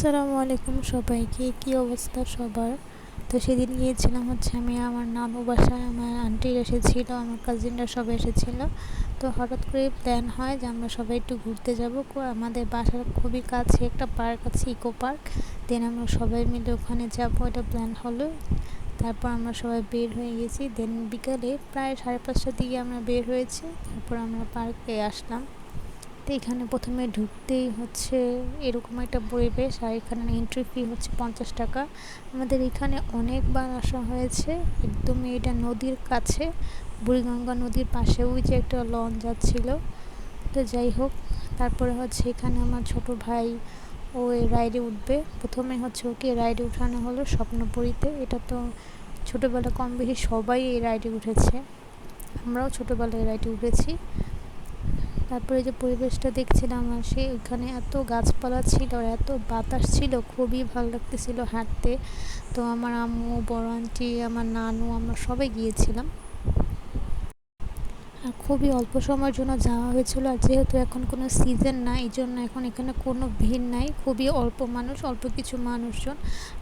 আসসালামু আলাইকুম সবাইকে। কী অবস্থা সবার? তো সেদিন গিয়েছিলাম হচ্ছে আমি আমার নানু বাসায়, আমার আন্টি এসেছিল, আমার কাজিনরা সবাই এসেছিল। তো হঠাৎ করে প্ল্যান হয় যে আমরা সবাই একটু ঘুরতে যাব। আমাদের বাসার খুবই কাছে একটা পার্ক আছে, ইকো পার্ক দেন আমরা সবাই মিলে ওখানে যাব, এটা প্ল্যান হলো। তারপর আমরা সবাই বের হয়ে গেছি। দেন বিকালে প্রায় সাড়ে পাঁচটার দিকে আমরা বের হয়েছি। তারপর আমরা পার্কে আসলাম। এখানে প্রথমে ঢুকতেই হচ্ছে এরকম একটা পরিবেশ, আর এখানে এন্ট্রি ফি হচ্ছে পঞ্চাশ টাকা। আমাদের এখানে অনেকবার আসা হয়েছে, একদমই এটা নদীর কাছে, বুড়িগঙ্গা নদীর পাশে ওই যে একটা লঞ্চ যাচ্ছিল। তো যাই হোক, তারপরে হচ্ছে এখানে আমার ছোট ভাই, ও এই রাইডে উঠবে। প্রথমে হচ্ছে ওকে রাইডে উঠানো হলো স্বপ্নপুরীতে। এটা তো ছোটোবেলা কম বেশি সবাই এই রাইডে উঠেছে। আমরাও ছোটোবেলায় রাইডে উঠেছি। তারপরে যে পরিবেশটা দেখছিলাম, আর সে ওইখানে এত গাছপালা ছিল, আর এত বাতাস ছিল, খুবই ভালো লাগতেছিল হাঁটতে। তো আমার আম্মু, বড় আন্টি, আমার নানু, আমরা সবাই গিয়েছিলাম। আর খুবই অল্প সময়ের জন্য যাওয়া হয়েছিল আর যেহেতু এখন কোনো সিজন না, এই জন্য এখন এখানে কোনো ভিড় নাই। খুবই অল্প মানুষ, অল্প কিছু মানুষজন।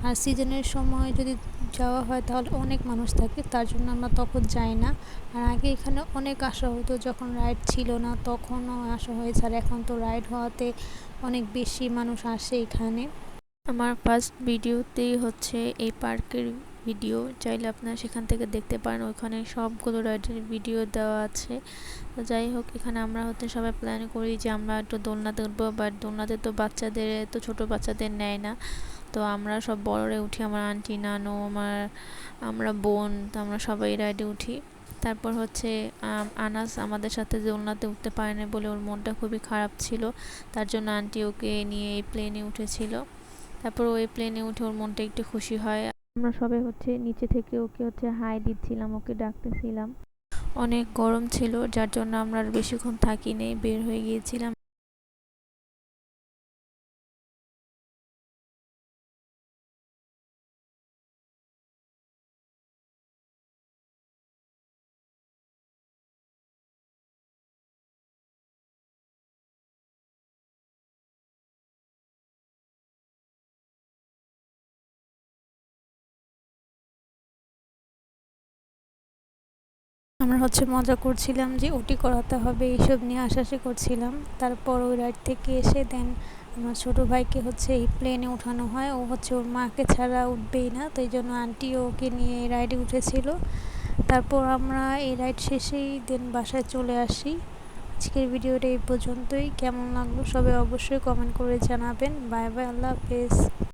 আর সিজনের সময় যদি যাওয়া হয় তাহলে অনেক মানুষ থাকে, তার জন্য আমরা তখন যাই না। আর আগে এখানে অনেক আসা হতো, যখন রাইড ছিল না তখনও আসা হয়েছে আর এখন তো রাইড হওয়াতে অনেক বেশি মানুষ আসে এখানে। আমার ফার্স্ট ভিডিওতেই হচ্ছে এই পার্কের ভিডিও, চাইলে আপনারা সেখান থেকে দেখতে পারেন, ওইখানে সবগুলো রাইডের ভিডিও দেওয়া আছে। তো যাই হোক, এখানে আমরা হচ্ছে সবাই প্ল্যান করি যে আমরা একটু দোলনাতে উঠবো বাট দোলনাতে তো বাচ্চাদের, তো ছোট বাচ্চাদের নেয় না। তো আমরা সব বড়রে উঠি, আমার আন্টি নানু, আমার, আমরা বোন, তো আমরা সবাই রাইডে উঠি। তারপর হচ্ছে আনাস আমাদের সাথে দোলনাতে উঠতে পারেনি বলে ওর মনটা খুবই খারাপ ছিল। তার জন্য আন্টি ওকে নিয়ে এই প্লেনে উঠেছিল। তারপর ওই প্লেনে উঠে ওর মনটা একটু খুশি হয়। আমরা সবাই হচ্ছে নিচে থেকে ওকে হচ্ছে হাই দিচ্ছিলাম, ওকে ডাকতেছিলাম। অনেক গরম ছিল, যার জন্য আমরা বেশিক্ষণ থাকিনি, বের হয়ে গিয়েছিলাম। হচ্ছে মজা করছিলাম যে ওটি করাতে হবে, এইসব নিয়ে আশাশি করছিলাম। তারপর ওই রাইড থেকে এসে দেন আমার ছোটো ভাইকে হচ্ছে এই প্লেনে উঠানো হয়। ও হচ্ছে ওর মাকে ছাড়া উঠবেই না, তো এই জন্য আন্টি ওকে নিয়ে এই রাইডে উঠেছিল। তারপর আমরা এই রাইড শেষেই দেন বাসায় চলে আসি। আজকের ভিডিওটা এই পর্যন্তই। কেমন লাগল সবাই অবশ্যই কমেন্ট করে জানাবেন। বাই বাই, আল্লাহ হাফেজ।